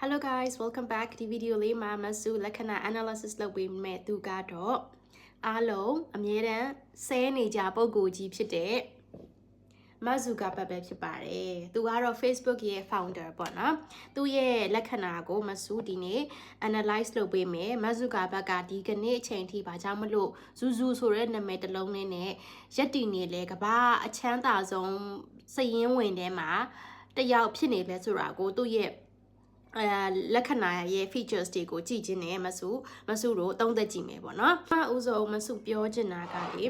Hello guys welcome back ဒီဗီဒီယိုလေးမှာမဆူလက္ခဏာ analysis လုပ်ပေးမယ်သူကတော့အားလုံးအမြဲတမ်းဆဲနေကြပုံကိုကြီးဖြစ်တဲ့မဇူကာဘတ်ပဲဖြစ်ပါတယ်။သူကတော့ Facebook ရဲ့ founder ပေါ့နော်။သူ့ရဲ့လက္ခဏာကိုမဆူဒီနေ့ analyze လုပ်ပေးမယ်။မဇူကာဘတ်ကဒီကနေ့အချိန်ထိဘာကြောင့်မလို့ဇူဇူဆိုတဲ့နာမည်တစ်လုံးလေးနဲ့ရက်တည်နေလေကဘာအချမ်းသာဆုံးစည်ရင်းဝင်ထဲမှာတယောက်ဖြစ်နေလဲဆိုတာကိုသူ့ရဲ့ အဲလက္ခဏာရဲ့ features တွေကိုကြည့်ခြင်းနဲ့မဆုမဆုတို့သုံးသက်ကြည့်မယ်ပေါ့နော်။အဥဆုံးမဆုပြောချင်တာကလေ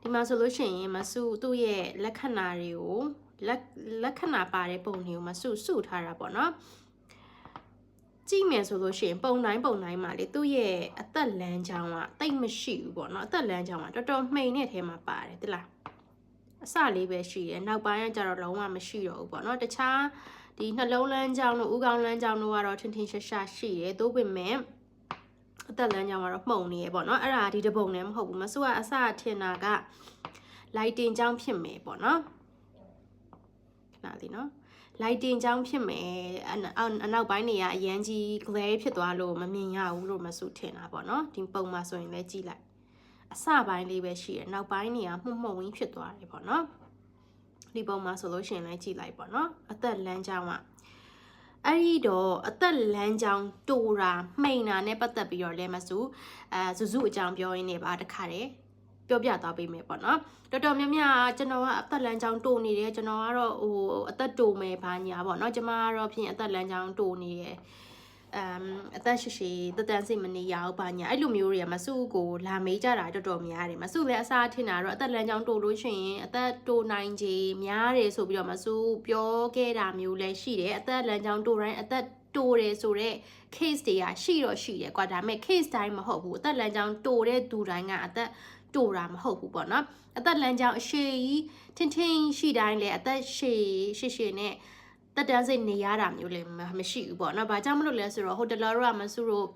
ဒီမှာဆိုလို့ရှိရင်မဆုသူ့ရဲ့လက္ခဏာတွေကိုလက်လက္ခဏာပါတဲ့ပုံတွေကိုမဆုစုထားတာပေါ့နော်။ကြည့်မယ်ဆိုလို့ရှိရင်ပုံတိုင်းပုံတိုင်းမှာလေသူ့ရဲ့အသက်လမ်းကြောင်းကတိတ်မရှိဘူးပေါ့နော်။အသက်လမ်းကြောင်းကတော်တော်မှိန်တဲ့ထဲမှာပါတယ်တိလား။အစလေးပဲရှိတယ်နောက်ပိုင်းကကျတော့လုံးဝမရှိတော့ဘူးပေါ့နော်တခြား ဒီနှလုံးလမ်းကြောင်းတို့ဥကောင်းလမ်းကြောင်းတို့ကတော့ထင်ထင်ရှားရှားရှိတယ်သို့ပေမဲ့အသက်လမ်းကြောင်းကတော့မှုန်နေရပေါ့နော်အဲ့ဒါဒီတပုံလည်းမဟုတ်ဘူးမဆိုးကအစထင်တာက lighting ကြောင်းဖြစ်မယ်ပေါ့နော်ခဏလေးနော် lighting ကြောင်းဖြစ်မယ်အနောက်ပိုင်းနေရအရန်ကြီး glare ဖြစ်သွားလို့မမြင်ရဘူးလို့မဆိုထင်တာပေါ့နော်ဒီပုံမှာဆိုရင်လည်းကြည့်လိုက်အစပိုင်းလေးပဲရှိရနောက်ပိုင်းနေရမှုမှုန်ဝင်းဖြစ်သွားတယ်ပေါ့နော် ဒီပုံမှာဆိုလို့ရှိရင်လည်းကြည့်လိုက်ပေါ့နော်အသက်လမ်းကြောင်းကအဲ့ဒီတော့အသက်လမ်းကြောင်းတူတာမှိန်တာနဲ့ပတ်သက်ပြီးတော့လဲမစုအဲဇူဇူအကြောင်းပြောရင်းနေပါတခါတည်းပြောပြသွားပေးမယ်ပေါ့နော်တော်တော်များများကျွန်တော်ကအသက်လမ်းကြောင်းတူနေတယ်ကျွန်တော်ကတော့ဟိုအသက်တူမယ်ဘာညာပေါ့နော်ကျွန်မကတော့ဖြင့်အသက်လမ်းကြောင်းတူနေတယ် အမ်အသက်ရှိရှိတတန်းစိတ်မနေရအောင်ပါညာအဲ့လိုမျိုးတွေကမဆုကိုလာမေးကြတာတော်တော်များတယ်မဆုလည်းအစားထင်တာတော့အသက်လမ်းကြောင်းတိုးလို့ရှိရင်အသက်တိုးနိုင်ခြေများတယ်ဆိုပြီးတော့မဆုပြောခဲ့တာမျိုးလည်းရှိတယ်အသက်လမ်းကြောင်းတိုးတိုင်းအသက်တိုးတယ်ဆိုတော့ case တွေကရှိတော့ရှိတယ်ကွာဒါပေမဲ့ case တိုင်းမဟုတ်ဘူးအသက်လမ်းကြောင်းတိုးတဲ့သူတိုင်းကအသက်တိုးတာမဟုတ်ဘူးပေါ့နော်အသက်လမ်းကြောင်းအရှိကြီးထင်ထင်ရှိတိုင်းလည်းအသက်ရှည်ရှည်ရှည်နဲ့ တက်တန်းစိတ်နေရတာမျိုးလည်းမရှိဘူးပေါ့နော်။ဘာကြောင့်မလို့လဲဆိုတော့ဟိုတလောရောမဆူတို့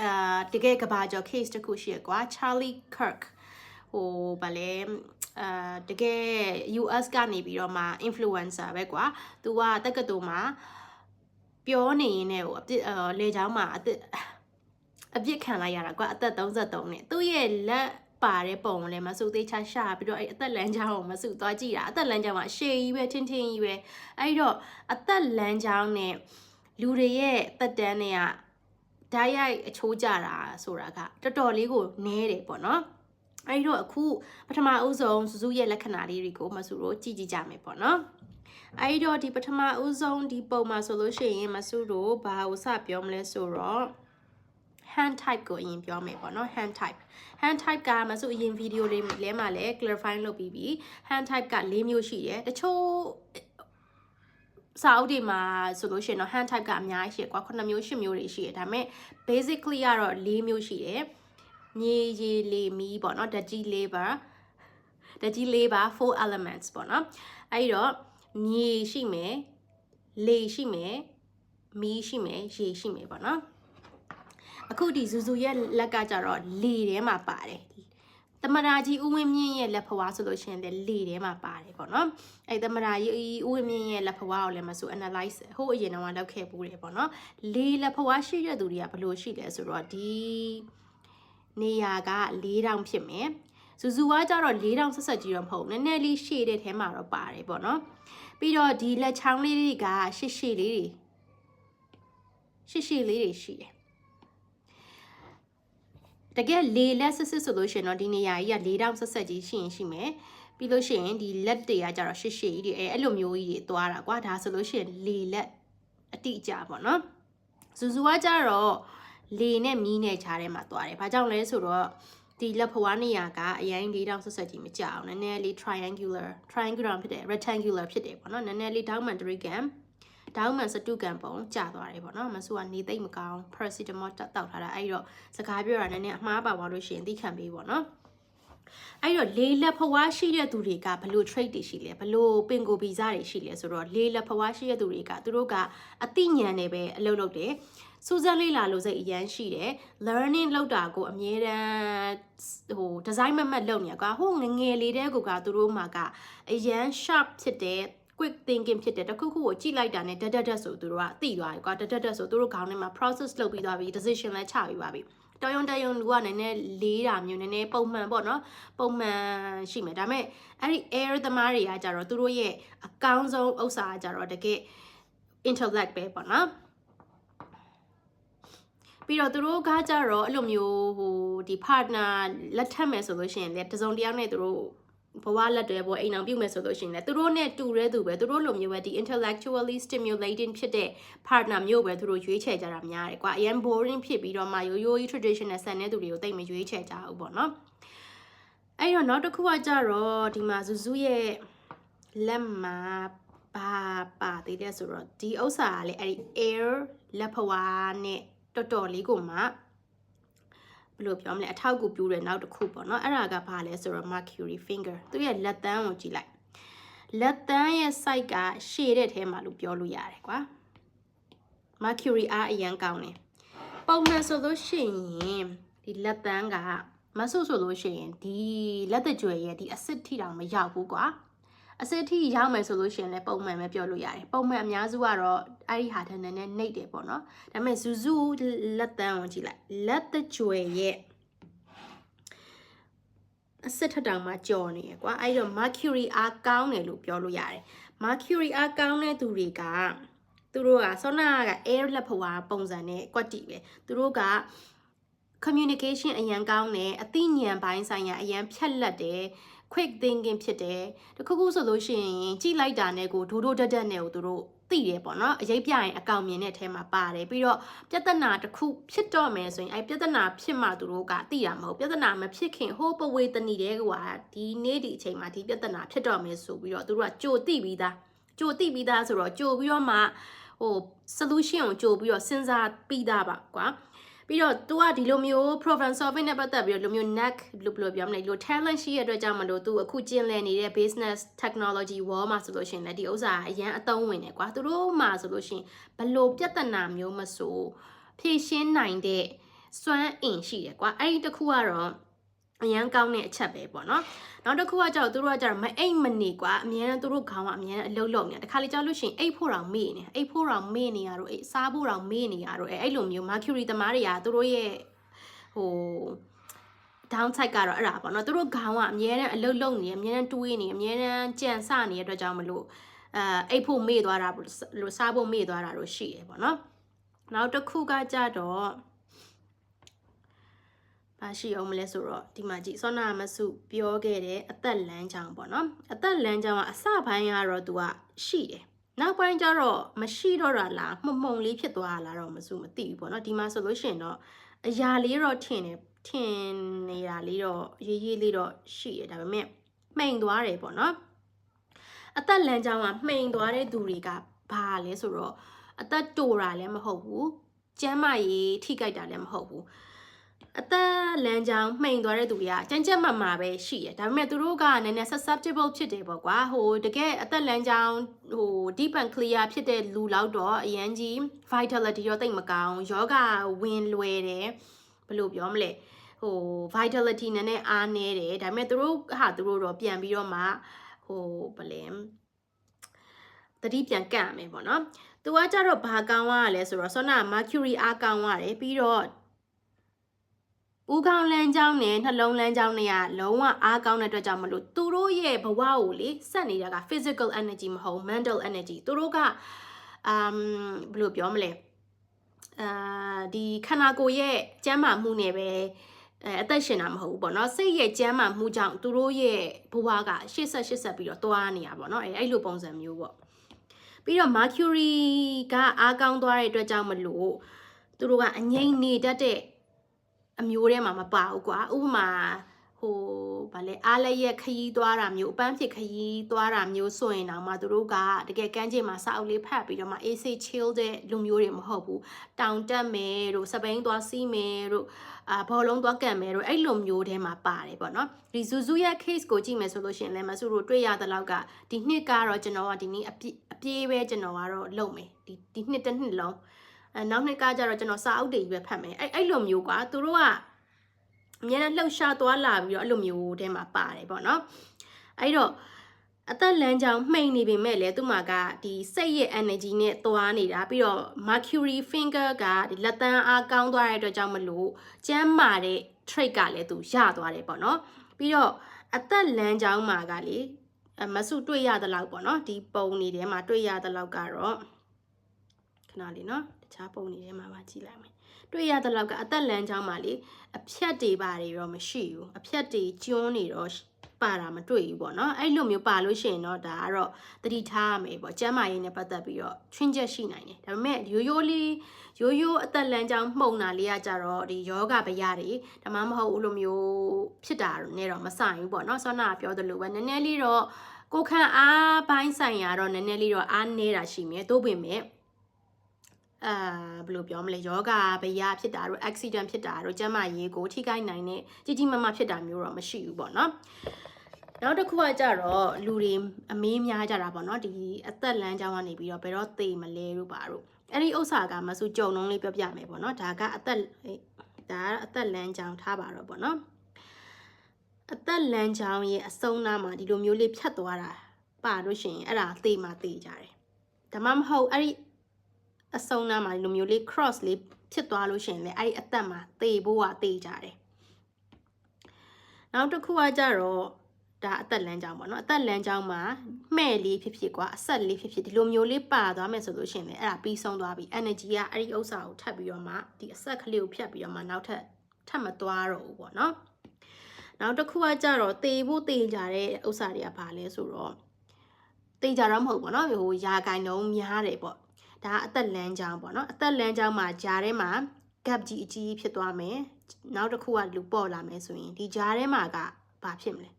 အာတကယ်ကဘာကျော် case တခုရှိရကွာ Charlie Kirk ဟိုဗာလဲအာတကယ် US ကနေပြီးတော့မှ influencer ပဲကွာ။ तू ကတက္ကသိုလ်မှာပြောနေရင်လည်းဟိုအပြစ်အာလေချောင်းမှာအသက်အပြစ်ခံလိုက်ရတာကွာအသက်33နဲ့သူ့ရဲ့လက် ပါတဲ့ပုံကိုလည်းမဆုသေးချရှာပြီးတော့အဲ့အသက်လမ်းကြောင်းကိုမဆုသွားကြည့်တာအသက်လမ်းကြောင်းမှာရှေ့ကြီးပဲထင်းထင်းကြီးပဲအဲ့တော့အသက်လမ်းကြောင်းနဲ့လူတွေရဲ့တက်တန်းတွေကဓာတ်ရိုက်အချိုးကြတာဆိုတာကတော်တော်လေးကိုနည်းတယ်ပေါ့နော်အဲ့တော့အခုပထမအဦးဆုံးစူးစူးရဲ့လက္ခဏာလေးတွေကိုမဆူတို့ကြည့်ကြည့်ကြမယ်ပေါ့နော်အဲ့တော့ဒီပထမအဦးဆုံးဒီပုံမှာဆိုလို့ရှိရင်မဆူတို့ဘာကိုစပြောမလဲဆိုတော့ hand type ကိုအရင်ပြောမယ်ပေါ့နော် hand type hand type ကမဆိုအရင်ဗီဒီယိုလေးလဲမှာလဲ clarify လုပ်ပြီးပြီ hand type က၄မျိုးရှိတယ်တချို့စာအုပ်တွေမှာဆိုလို့ရှိရင်တော့ hand type ကအများကြီးရှိကွာ9မျိုး10မျိုးတွေရှိတယ်ဒါပေမဲ့ basically ကတော့၄မျိုးရှိတယ်မြေရီလေမီပေါ့နော်ဓာတ်ကြီး၄ပါဓာတ်ကြီး၄ပါ4 elements ပေါ့နော်အဲ့တော့မြေရှိမယ်လေရှိမယ်မီးရှိမယ်ရေရှိမယ်ပေါ့နော် အခုဒီဇူဇူရဲ့လက်ကကြတော့လေထဲမှာပါတယ်သမရာကြီးဦးဝင်းမြင့်ရဲ့လက်ဖွားဆိုလို့ရှိရင်လည်းလေထဲမှာပါတယ်ပေါ့နော်အဲသမရာကြီးဦးဝင်းမြင့်ရဲ့လက်ဖွားကိုလည်းမဆို analyze ဟိုအရင်တော့လောက်ခဲ့ပူးတယ်ပေါ့နော်လေလက်ဖွားရှိတဲ့သူတွေကဘယ်လိုရှိလဲဆိုတော့ဒီနေရာက၄တောင်ဖြစ်မယ်ဇူဇူကကြတော့၄တောင်ဆက်ဆက်ကြီးတော့မဟုတ်နည်းနည်းလေးရှည်တဲ့ထဲမှာတော့ပါတယ်ပေါ့နော်ပြီးတော့ဒီလက်ချောင်းလေးတွေကရှည်ရှည်လေးတွေရှည်ရှည်လေးတွေရှိတယ် တကယ်လေလက်ဆစ်ဆစ်ဆိုလို့ရှိရင်တော့ဒီနေရာကြီးက၄တောင်ဆက်ဆက်ကြီးရှိရင်ရှိမယ်ပြီးလို့ရှိရင်ဒီလက်တွေကကြတော့ရှစ်ရှည်ကြီးတွေအဲအဲ့လိုမျိုးကြီးတွေသွားတာကွာဒါဆိုလို့ရှိရင်လေလက်အတိအကျပေါ့နော်ဇူဇူကကြတော့လေနဲ့မီးနဲ့ခြားထဲမှာသွားတယ်ဘာကြောင့်လဲဆိုတော့ဒီလက်ဖွားနေရာကအရင်၄တောင်ဆက်ဆက်ကြီးမကြအောင်နည်းနည်းလေး triangular triangular ဖြစ်တယ် rectangular ဖြစ်တယ်ပေါ့နော်နည်းနည်းလေး diamond triangle ဒေါင်းမန်စတုကန်ပုံကြာသွားတယ်ပေါ့နော်မဆူကနေသိမ့်မကောင်း paracetamol တောက်ထားတာအဲ့တော့စကားပြောတာနည်းနည်းအမှားပါသွားလို့ရှိရင်သိခံပေးပေါ့နော်အဲ့တော့လေးလက်ဖွားရှိတဲ့သူတွေကဘလို့ trade တွေရှိလဲဘလို့ပင်ကိုဗီဇတွေရှိလဲဆိုတော့လေးလက်ဖွားရှိတဲ့သူတွေကသူတို့ကအသိဉာဏ်နဲ့ပဲအလုပ်လုပ်တယ်စူးစမ်းလေ့လာလို့စိတ်အရန်ရှိတယ် learning လောက်တာကိုအမြဲတမ်းဟို design မမတ်လုပ်နေကွာဟိုငငယ်လေးတဲ့ကိုကသူတို့မှာကအရန် sharp ဖြစ်တဲ့ quick thinking ဖြစ်တဲ့တစ်ခုခုကိုကြည့်လိုက်တာနဲ့တက်တက်တက်ဆိုသူတို့ကသိသွားပြီကွာတက်တက်တက်ဆိုသူတို့ခေါင်းထဲမှာ process လုပ်ပြီးသွားပြီ decision လည်းချပြီးပါပြီတော်ရုံတရုံလူကနည်းနည်းလေးတာမျိုးနည်းနည်းပုံမှန်ပေါ့နော်ပုံမှန်ရှိမယ်ဒါပေမဲ့အဲ့ဒီ air သမားတွေကကြတော့သူတို့ရဲ့အကောင်းဆုံးဥစ္စာကကြတော့တကယ် intellect ပဲပေါ့နော်ပြီးတော့သူတို့ကကြတော့အဲ့လိုမျိုးဟိုဒီ partner လက်ထပ်မယ်ဆိုလို့ရှိရင်လေတစုံတစ်ယောက်နဲ့သူတို့ ဘဝလက်တွဲပေါ်အိမ်အောင်ပြုတ်မယ်ဆိုလို့ရှိရင်လေသူတို့နဲ့တူတဲ့သူပဲသူတို့လိုမျိုးပဲဒီ intellectually stimulating ဖြစ်တဲ့ partner မျိုးပဲသူတို့ရွေးချယ်ကြတာများတယ်ကွာအရင် boring ဖြစ်ပြီးတော့မှရိုးရိုးကြီး traditional ဆန်တဲ့သူတွေကိုတိတ်မရွေးချယ်ကြဘူးပေါ့နော်အဲ့တော့နောက်တစ်ခုကကြတော့ဒီမှာဇူဇူရဲ့လက်မှာဘာပါသေးတဲ့ဆိုတော့ဒီဥစ္စာကလေအဲ့ဒီ air လက်ဖွာနဲ့တော်တော်လေးကိုမှ ဘယ်လိုပြောမလဲအထောက်အကူပြုတဲ့နောက်တစ်ခုပေါ့နော်အဲ့ဒါကဘာလဲဆိုတော့ mercury finger သူရဲ့လက်သန်းကိုကြည့်လိုက်လက်သန်းရဲ့ site ကရှည်တဲ့ထဲမှာလို့ပြောလို့ရတယ်ကွာ mercury အားအရန်ကောင်းတယ်ပုံမှန်ဆိုလို့ရှိရင်ဒီလက်သန်းကမဆုဆိုလို့ရှိရင်ဒီလက်တကြွယ်ရဲ့ဒီအစစ်ထိတောင်မရောက်ဘူးကွာ အစစ်ထိရောက်မယ်ဆိုလို့ရှိရင်လည်းပုံမှန်ပဲပြောလို့ရတယ်ပုံမှန်အများစုကတော့အဲ့ဒီဟာထက်နည်းနည်းနှိပ်တယ်ပေါ့နော်ဒါပေမဲ့ဇူဇူလက်တန်းကိုကြည့်လိုက်လက်တကြွယ်ရဲ့အစစ်ထက်တောင်မှကြော်နေရကွာအဲ့တော့ mercury အားကောင်းတယ်လို့ပြောလို့ရတယ် mercury အားကောင်းတဲ့သူတွေကသူတို့ကဆောနာက air လက်ဖွာပုံစံနဲ့ကွက်တီပဲသူတို့က communication အရန်ကောင်းတယ်အသိဉာဏ်ပိုင်းဆိုင်ရာအရန်ဖြတ်လက်တယ် quick thinking ဖြစ်တယ်တခုခုဆိုလို့ရှိရင်ကြည့်လိုက်တာနဲ့ကိုဒိုးဒိုးတက်တက်နဲ့ကိုသူတို့သိတယ်ပေါ့နော်အရေးပြရင်အကောင်မြင်တဲ့အထဲမှာပါတယ်ပြီးတော့ပြဿနာတစ်ခုဖြစ်တော့မယ်ဆိုရင်အဲပြဿနာဖြစ်မှသူတို့ကသိတာမဟုတ်ပြဿနာမဖြစ်ခင်ဟိုးပဝေတဏီတဲ့ကွာဒီနေ့ဒီအချိန်မှာဒီပြဿနာဖြစ်တော့မယ်ဆိုပြီးတော့သူတို့ကကြိုသိပြီးသားကြိုသိပြီးသားဆိုတော့ကြိုပြီးတော့မှဟို solution ကိုကြိုပြီးတော့စဉ်းစားပြီးသားပါကွာ ပြီးတော့ तू ကဒီလိုမျိုး problem solving နဲ့ပတ်သက်ပြီးတော့လိုမျိုး neck လို့ဘယ်လိုပြောမလဲလို talent ရှိရတဲ့အတွက်ကြောင့်မလို့ तू အခုကျင်းလည်နေတဲ့ business technology world မှာဆိုလို့ရှိရင်လည်းဒီဥစ္စာအရန်အသုံးဝင်တယ်ကွာသူတို့မှာဆိုလို့ရှိရင်ဘလို့ပြဿနာမျိုးမဆိုဖြေရှင်းနိုင်တဲ့စွမ်းအင်ရှိတယ်ကွာအဲ့ဒီတစ်ခုကတော့ အရန်ကောင်းတဲ့အချက်ပဲပေါ့နော်နောက်တစ်ခုကကြောက်သူတို့ကကြောက်မအိတ်မနေကွာအများနဲ့သူတို့ခေါင်းကအများနဲ့အလုံးလုံးနေတခါလေကြောက်လို့ရှိရင်အိတ်ဖို့တောင်မေ့နေအိတ်ဖို့တောင်မေ့နေရတော့အိတ်စားဖို့တောင်မေ့နေရတော့အဲ့လိုမျိုး mercury သမားတွေကသူတို့ရဲ့ဟို down side ကတော့အဲ့ဒါပေါ့နော်သူတို့ခေါင်းကအများနဲ့အလုံးလုံးနေအများနဲ့တွေးနေအများနဲ့ကြံစနေတဲ့အတွက်ကြောင့်မလို့အဲအိတ်ဖို့မေ့သွားတာလို့စားဖို့မေ့သွားတာတို့ရှိတယ်ပေါ့နော်နောက်တစ်ခုကကြတော့ ဘာရှိအောင်မလဲဆိုတော့ဒီမှာကြည့်စောနာမစုပြောခဲ့တဲ့အသက်လမ်းကြောင်းပေါ့နော်အသက်လမ်းကြောင်းကအစပိုင်းကတော့ तू ကရှိတယ်နောက်ပိုင်းကျတော့မရှိတော့တာလားမှုံမှုံလေးဖြစ်သွားလားတော့မစုမသိဘူးပေါ့နော်ဒီမှာဆိုလို့ရှိရင်တော့အရာလေးတော့ထင်တယ်ထင်နေတာလေးတော့ရေးရေးလေးတော့ရှိရဒါပေမဲ့မှိန်သွားတယ်ပေါ့နော်အသက်လမ်းကြောင်းကမှိန်သွားတဲ့သူတွေကဘာလဲဆိုတော့အသက်တိုတာလည်းမဟုတ်ဘူးကျမ်းမာရေးထိကြိုက်တာလည်းမဟုတ်ဘူး အသက်လမ်းကြောင်းမှိန်သွားတဲ့သူတွေကကြမ်းကြက်မှန်မှပဲရှိရဒါပေမဲ့သူတို့ကနည်းနည်း susceptible ဖြစ်တယ်ပေါ့ကွာဟိုတကယ်အသက်လမ်းကြောင်းဟို deep and clear ဖြစ်တဲ့လူလောက်တော့အရန်ကြီး vitality ရောတိတ်မကောင်းယောဂဝင်လွယ်တယ်ဘယ်လိုပြောမလဲဟို vitality နည်းနည်းအားနည်းတယ်ဒါပေမဲ့သူတို့ဟာသူတို့တော့ပြန်ပြီးတော့မှဟိုဘယ်လဲတတိပြန်ကန့်ရမယ်ပေါ့နော်သူကကြတော့ဘာကောင်းရလဲဆိုတော့ဆောနာ mercury အားကောင်းရတယ်ပြီးတော့ ဦးခေါင်းလမ်းကြောင်းနဲ့နှလုံးလမ်းကြောင်းတွေကလုံးဝအားကောင်းတဲ့အတွက်ကြောင့်မလို့သူတို့ရဲ့ဘဝကိုလေစက်နေတာက physical energy မဟုတ် mental energy သူတို့ကအမ်ဘယ်လိုပြောမလဲအာဒီခန္ဓာကိုယ်ရဲ့ကျန်းမာမှုနဲ့ပဲအဲအသက်ရှင်တာမဟုတ်ဘူးပေါ့နော်စိတ်ရဲ့ကျန်းမာမှုကြောင့်သူတို့ရဲ့ဘဝကရှေ့ဆက်ရှေ့ဆက်ပြီးတော့သွားနေတာပေါ့နော်အဲအဲ့လိုပုံစံမျိုးပေါ့ပြီးတော့ mercury ကအားကောင်းသွားတဲ့အတွက်ကြောင့်မလို့သူတို့ကအငြိမ့်နေတတ်တဲ့ အမျိုးထဲမှာမပါဘူးကွာဥပမာဟိုဗာလဲအားလည်းရဲ့ခရီးသွားတာမျိုးအပန်းဖြစ်ခရီးသွားတာမျိုးဆိုရင်တော့မှသူတို့ကတကယ်ကမ်းခြေမှာစာအုပ်လေးဖတ်ပြီးတော့မှ AC chill တဲ့လူမျိုးတွေမဟုတ်ဘူးတောင်တက်မယ်တို့စပိန်သွားစီးမယ်တို့အာဘောလုံးသွားကန်မယ်တို့အဲ့လိုမျိုးထဲမှာပါတယ်ပေါ့နော်ဒီဇူဇူရဲ့ case ကိုကြည့်မယ်ဆိုလို့ရှိရင်လည်းမဆူတို့တွေ့ရတဲ့လောက်ကဒီနှစ်ကတော့ကျွန်တော်ကဒီနေ့အပြည့်အပြေးပဲကျွန်တော်ကတော့လုပ်မယ်ဒီဒီနှစ်တစ်နှစ်လုံး အဲနောက်နှစ်ကကြတော့ကျွန်တော်စာအုပ်တွေကြီးပဲဖတ်မယ်အဲ့အဲ့လိုမျိုးကွာသူတို့ကအများနဲ့လှုပ်ရှားသွားလာပြီးတော့အဲ့လိုမျိုးတဲမှာပါတယ်ပေါ့နော်အဲ့တော့အသက်လမ်းကြောင်းမှိန်နေပေမဲ့လည်းသူ့မှာကဒီစိတ်ရဲ့ energy နဲ့သွားနေတာပြီးတော့ mercury finger ကဒီလက်သန်းအားကောင်းသွားတဲ့အတွက်ကြောင့်မလို့ကျမ်းမာတဲ့ trait ကလည်းသူရသွားတယ်ပေါ့နော်ပြီးတော့အသက်လမ်းကြောင်းမှာကလေအမဆုတွေ့ရတဲ့လောက်ပေါ့နော်ဒီပုံနေထဲမှာတွေ့ရတဲ့လောက်ကတော့ခဏလေးနော်တ ခြားပုံနေထဲမှာပါကြည့်လိုက်မယ်တွေ့ရတဲ့လောက်ကအသက်လမ်းကြောင်းမှာလေအဖြတ်တွေပါတွေတော့မရှိဘူးအဖြတ်တွေကျွန်းနေတော့ပါတာမတွေ့ဘူးပေါ့နော်အဲ့လိုမျိုးပါလို့ရှိရင်တော့ဒါကတော့တတိထားရမယ်ပေါ့ကျမ်းမာရေးနဲ့ပတ်သက်ပြီးတော့ချွင်းချက်ရှိနိုင်တယ်ဒါပေမဲ့ရိုးရိုးလေးရိုးရိုးအသက်လမ်းကြောင်းမှုန်တာလေးကကြတော့ဒီယောဂဗျာတွေဒါမှမဟုတ်အဲ့လိုမျိုးဖြစ်တာနဲ့တော့မဆိုင်ဘူးပေါ့နော်ဆောနာပြောသလိုပဲနည်းနည်းလေးတော့ကိုခန့်အားပိုင်းဆိုင်ရာတော့နည်းနည်းလေးတော့အားနေတာရှိမြဲသို့ပေမဲ့ အာဘယ်လိုပြောမလဲယောဂဗျာဖြစ်တာတို့ accident ဖြစ်တာတို့ကျန်းမာရေးကိုထိခိုက်နိုင်တဲ့ကြီးကြီးမားမားဖြစ်တာမျိုးတော့မရှိဘူးပေါ့နော်နောက်တစ်ခုကကြတော့လူတွေအမေးများကြတာပေါ့နော်ဒီအသက်လမ်းကြောင်းကနေပြီးတော့ဘယ်တော့သေမလဲတို့ပါတို့အဲ့ဒီဥစ္စာကမဆိုကြုံလုံးလေးပြောပြမယ်ပေါ့နော်ဒါကအသက်ဒါကအသက်လမ်းကြောင်းထားပါတော့ပေါ့နော်အသက်လမ်းကြောင်းရဲ့အဆုံးနားမှာဒီလိုမျိုးလေးဖြတ်သွားတာပါလို့ရှိရင်အဲ့ဒါသေမှသေကြတယ်ဒါမှမဟုတ်အဲ့ဒီ အဆုံးနားမှာဒီလိုမျိုးလေး cross လေးဖြစ်သွားလို့ရှိရင်လေအဲ့ဒီအသက်မှာသေဖို့ကသေကြတယ်နောက်တစ်ခုကကြတော့ဒါအသက်လမ်းကြောင်းပေါ့နော်အသက်လမ်းကြောင်းမှာမှဲ့လေးဖြစ်ဖြစ်ကွာအဆက်လေးဖြစ်ဖြစ်ဒီလိုမျိုးလေးပါသွားမယ်ဆိုလို့ရှိရင်လည်းအဲ့ဒါပြီးဆုံးသွားပြီ energy ကအဲ့ဒီဥစ္စာကိုထပ်ပြီးတော့မှဒီအဆက်ကလေးကိုဖြတ်ပြီးတော့မှနောက်ထပ်ထပ်မသွားတော့ဘူးပေါ့နော်နောက်တစ်ခုကကြတော့တေဖို့တေကြတဲ့ဥစ္စာတွေကဘာလဲဆိုတော့တေကြတော့မဟုတ်ပေါ့နော်ဟိုယာကင်တုံးများတယ်ပေါ့ ဒါအသက်လမ်းကြောင်းပေါ့နော်အသက်လမ်းကြောင်းမှာဂျားထဲမှာ gap ကြီးအကြီးဖြစ်သွားမယ်နောက်တစ်ခုကလူပေါ်လာမယ်ဆိုရင်ဒီဂျားထဲမှာကဘာဖြစ်မလဲ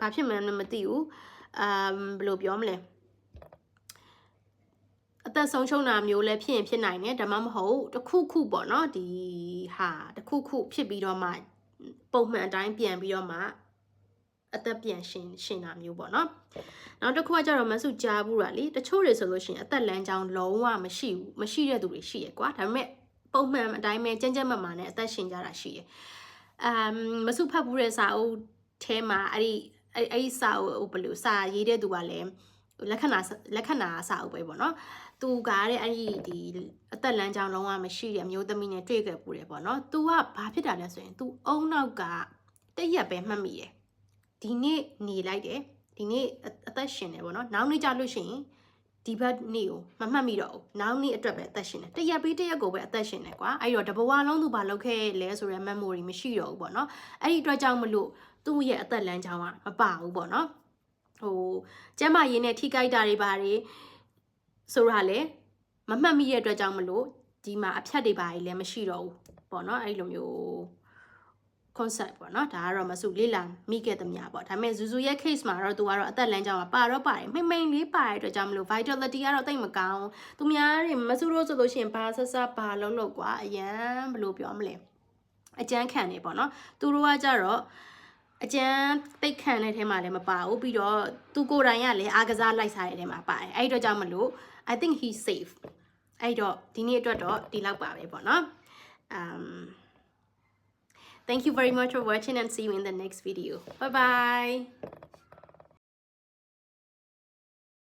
ဘာဖြစ်မလဲမသိဘူးအမ်ဘယ်လိုပြောမလဲအသက်ဆုံးရှုံးတာမျိုးလည်းဖြစ်ရင်ဖြစ်နိုင်တယ်ဒါမှမဟုတ်တစ်ခုခုပေါ့နော်ဒီဟာတစ်ခုခုဖြစ်ပြီးတော့မှပုံမှန်အတိုင်းပြန်ပြီးတော့မှအသက်ပြန်ရှင်ရှင်တာမျိုးပေါ့နော် နောက်တစ်ခုကကြတော့မဆုကြားဘူးတာလေတချို့တွေဆိုလို့ရှိရင်အသက်လမ်းကြောင်းလုံးဝမရှိဘူးမရှိတဲ့သူတွေရှိရယ်ကွာဒါပေမဲ့ပုံမှန်အတိုင်းပဲကြမ်းကြမ်းမမာနဲ့အသက်ရှင်ကြတာရှိရယ်အမ်မဆုဖတ်ဘူးတဲ့စာအုပ်ထဲမှာအဲ့ဒီအဲ့အဲ့ဒီစာအုပ်ဘယ်လိုစာရေးတဲ့သူကလည်းလက္ခဏာလက္ခဏာစာအုပ်ပဲပေါ့နော်သူကတဲ့အဲ့ဒီဒီအသက်လမ်းကြောင်းလုံးဝမရှိတဲ့အမျိုးသမီးနဲ့တွေ့ခဲ့ပူတယ်ပေါ့နော်။ तू ကဘာဖြစ်တာလဲဆိုရင် तू အုံနောက်ကတရက်ပဲမှတ်မိတယ်။ဒီနေ့နေလိုက်တယ်။ ဒီနေ့အသက်ရှင်တယ်ပေါ့နော်။နောက်နေ့ကြလို့ရှိရင်ဒီဘက်နေ့ကိုမမှတ်မိတော့ဘူး။နောက်နေ့အတွက်ပဲအသက်ရှင်တယ်။တရက်ပြီးတရက်ကိုပဲအသက်ရှင်တယ်ကွာ။အဲ့တော့တဘဝလုံးသူဘာလုပ်ခဲ့လဲဆိုရဲ memory မရှိတော့ဘူးပေါ့နော်။အဲ့ဒီအတွက်ကြောင့်မလို့သူ့ရဲ့အသက်လမ်းကြောင်းကမပါဘူးပေါ့နော်။ဟိုကျမ်းမာရေးနဲ့ထိကြိုက်တာတွေဘာတွေဆိုတာလေမမှတ်မိတဲ့အတွက်ကြောင့်မလို့ဒီမှာအဖြတ်တွေပါကြီးလည်းမရှိတော့ဘူးပေါ့နော်အဲ့လိုမျိုး concept ပေါ့နော်ဒါကတော့မစုလေးလာမိခဲ့သမျှပေါ့ဒါပေမဲ့ဇူဇူရဲ့ case မှာတော့သူကတော့အသက်လမ်းကြောင်းမှာပါတော့ပါတယ်မိမ့်မိန်လေးပါတဲ့အတွက်ကြောင့်မလို့ vitality ကတော့တိတ်မကောင်းသူများတွေမစုလို့ဆိုလို့ရှိရင်ဘာဆက်ဆက်ဘာလုံးလို့ကွာအရန်ဘယ်လိုပြောမလဲအကျန်းခံနေပေါ့နော်သူတို့ကကြတော့အကျန်းတိတ်ခံတဲ့ထဲမှာလည်းမပါဘူးပြီးတော့သူကိုယ်တိုင်ကလည်းအားကစားလိုက်စားတဲ့ထဲမှာပါတယ်အဲ့ဒီတော့ကြောင့်မလို့ I think he's safe အဲ့တော့ဒီနေ့အတွက်တော့ဒီလောက်ပါပဲပေါ့နော် um thank you very much for watching and see you in the next video. Bye bye